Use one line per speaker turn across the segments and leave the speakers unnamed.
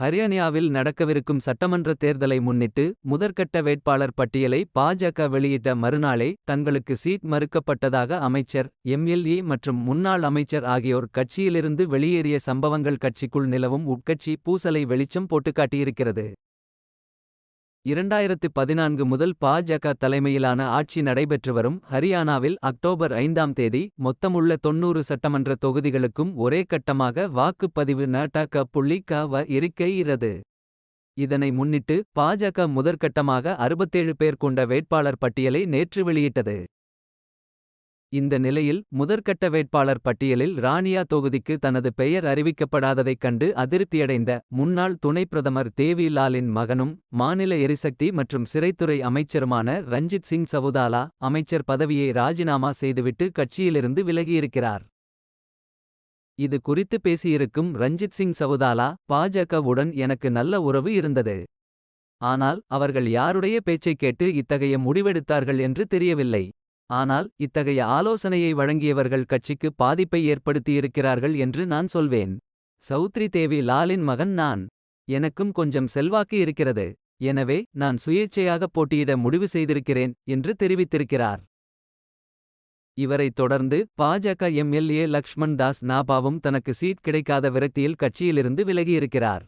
ஹரியானாவில் நடக்கவிருக்கும் சட்டமன்ற தேர்தலை முன்னிட்டு முதற்கட்ட வேட்பாளர் பட்டியலை பாஜக வெளியிட்ட மறுநாளே தங்களுக்கு சீட் மறுக்கப்பட்டதாக அமைச்சர் எம்எல்ஏ மற்றும் முன்னாள் அமைச்சர் ஆகியோர் கட்சியிலிருந்து வெளியேறிய சம்பவங்கள் கட்சிக்குள் நிலவும் உட்கட்சி பூசலை வெளிச்சம் போட்டுக்காட்டியிருக்கிறது. இரண்டாயிரத்து பதினான்கு முதல் பாஜக தலைமையிலான ஆட்சி நடைபெற்று வரும் ஹரியானாவில் அக்டோபர் ஐந்தாம் தேதி மொத்தமுள்ள தொன்னூறு சட்டமன்ற தொகுதிகளுக்கும் ஒரே கட்டமாக வாக்குப்பதிவு நடக்க புள்ளி க வ இருக்கிறது. இதனை முன்னிட்டு பாஜக முதற்கட்டமாக அறுபத்தேழு பேர் கொண்ட வேட்பாளர் பட்டியலை நேற்று வெளியிட்டது. இந்த நிலையில் முதற்கட்ட வேட்பாளர் பட்டியலில் ராணியா தொகுதிக்கு தனது பெயர் அறிவிக்கப்படாததைக் கண்டு அதிருப்தியடைந்த முன்னாள் துணை பிரதமர் தேவி லாலின் மகனும் மாநில எரிசக்தி மற்றும் சிறைத்துறை அமைச்சருமான ரஞ்சித் சிங் சவுதாலா அமைச்சர் பதவியை ராஜினாமா செய்துவிட்டு கட்சியிலிருந்து விலகியிருக்கிறார். இது குறித்து பேசியிருக்கும் ரஞ்சித் சிங் சவுதாலா பாஜகவுடன் எனக்கு நல்ல உறவு இருந்தது. ஆனால் அவர்கள் யாருடைய பேச்சைக் கேட்டு இத்தகைய முடிவெடுத்தார்கள் என்று தெரியவில்லை. ஆனால் இத்தகைய ஆலோசனையை வழங்கியவர்கள் கட்சிக்கு பாதிப்பை ஏற்படுத்தியிருக்கிறார்கள் என்று நான் சொல்வேன். சௌத்ரி தேவி லாலின் மகன் நான். எனக்கும் கொஞ்சம் செல்வாக்கு இருக்கிறது. எனவே நான் சுயேச்சையாக போட்டியிட முடிவு செய்திருக்கிறேன் என்று தெரிவித்திருக்கிறார். இவரைத் தொடர்ந்து பாஜக எம்எல்ஏ லக்ஷ்மண் தாஸ் நாபாவும் தனக்கு சீட் கிடைக்காத விரக்தியில் கட்சியிலிருந்து விலகியிருக்கிறார்.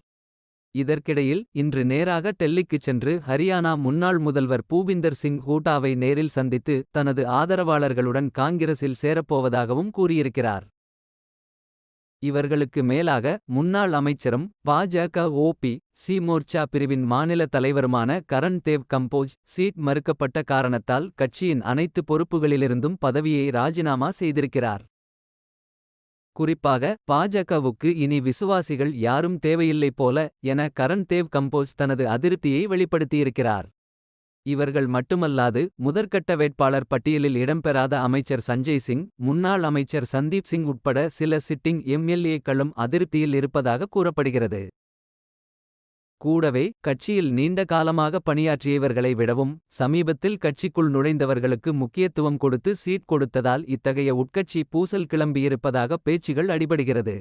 இதற்கிடையில் இன்று நேராக டெல்லிக்குச் சென்று ஹரியானா முன்னாள் முதல்வர் பூபிந்தர் சிங் ஹூட்டாவை நேரில் சந்தித்து தனது ஆதரவாளர்களுடன் காங்கிரஸில் சேரப்போவதாகவும் கூறியிருக்கிறார். இவர்களுக்கு மேலாக முன்னாள் அமைச்சரும் பாஜக ஓபி சி மோர்ச்சா பிரிவின் மாநில தலைவருமான கரண் தேவ் கம்போஜ் சீட் மறுக்கப்பட்ட காரணத்தால் கட்சியின் அனைத்து பொறுப்புகளிலிருந்தும் பதவியை ராஜினாமா செய்திருக்கிறார். குறிப்பாக பாஜகவுக்கு இனி விசுவாசிகள் யாரும் தேவையில்லை போல என கரண் தேவ் கம்போஸ் தனது அதிருப்தியை வெளிப்படுத்தியிருக்கிறார். இவர்கள் மட்டுமல்லாது முதற்கட்ட வேட்பாளர் பட்டியலில் இடம்பெறாத அமைச்சர் சஞ்சய் சிங் முன்னாள் அமைச்சர் சந்தீப் சிங் உட்பட சில சிட்டிங் எம்எல்ஏக்களும் அதிருப்தியில் இருப்பதாக கூறப்படுகிறது. கூடவே கட்சியில் நீண்ட காலமாக பணியாற்றியவர்களை விடவும் சமீபத்தில் கட்சிக்குள் நுழைந்தவர்களுக்கு முக்கியத்துவம் கொடுத்து சீட் கொடுத்ததால் இத்தகைய உட்கட்சி பூசல் கிளம்பியிருப்பதாக பேச்சுகள் அடிபடுகிறது.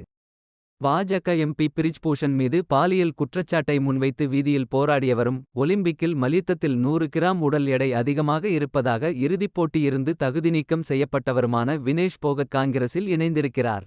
பாஜக எம்பி பிரிஜ்பூஷன் மீது பாலியல் குற்றச்சாட்டை முன்வைத்து வீதியில் போராடியவரும் ஒலிம்பிக்கில் மலித்தத்தில் நூறு கிராம் உடல் எடை அதிகமாக இருப்பதாக இறுதிப் போட்டியிருந்து தகுதி நீக்கம் செய்யப்பட்டவருமான வினேஷ் போகத் காங்கிரஸில் இணைந்திருக்கிறார்.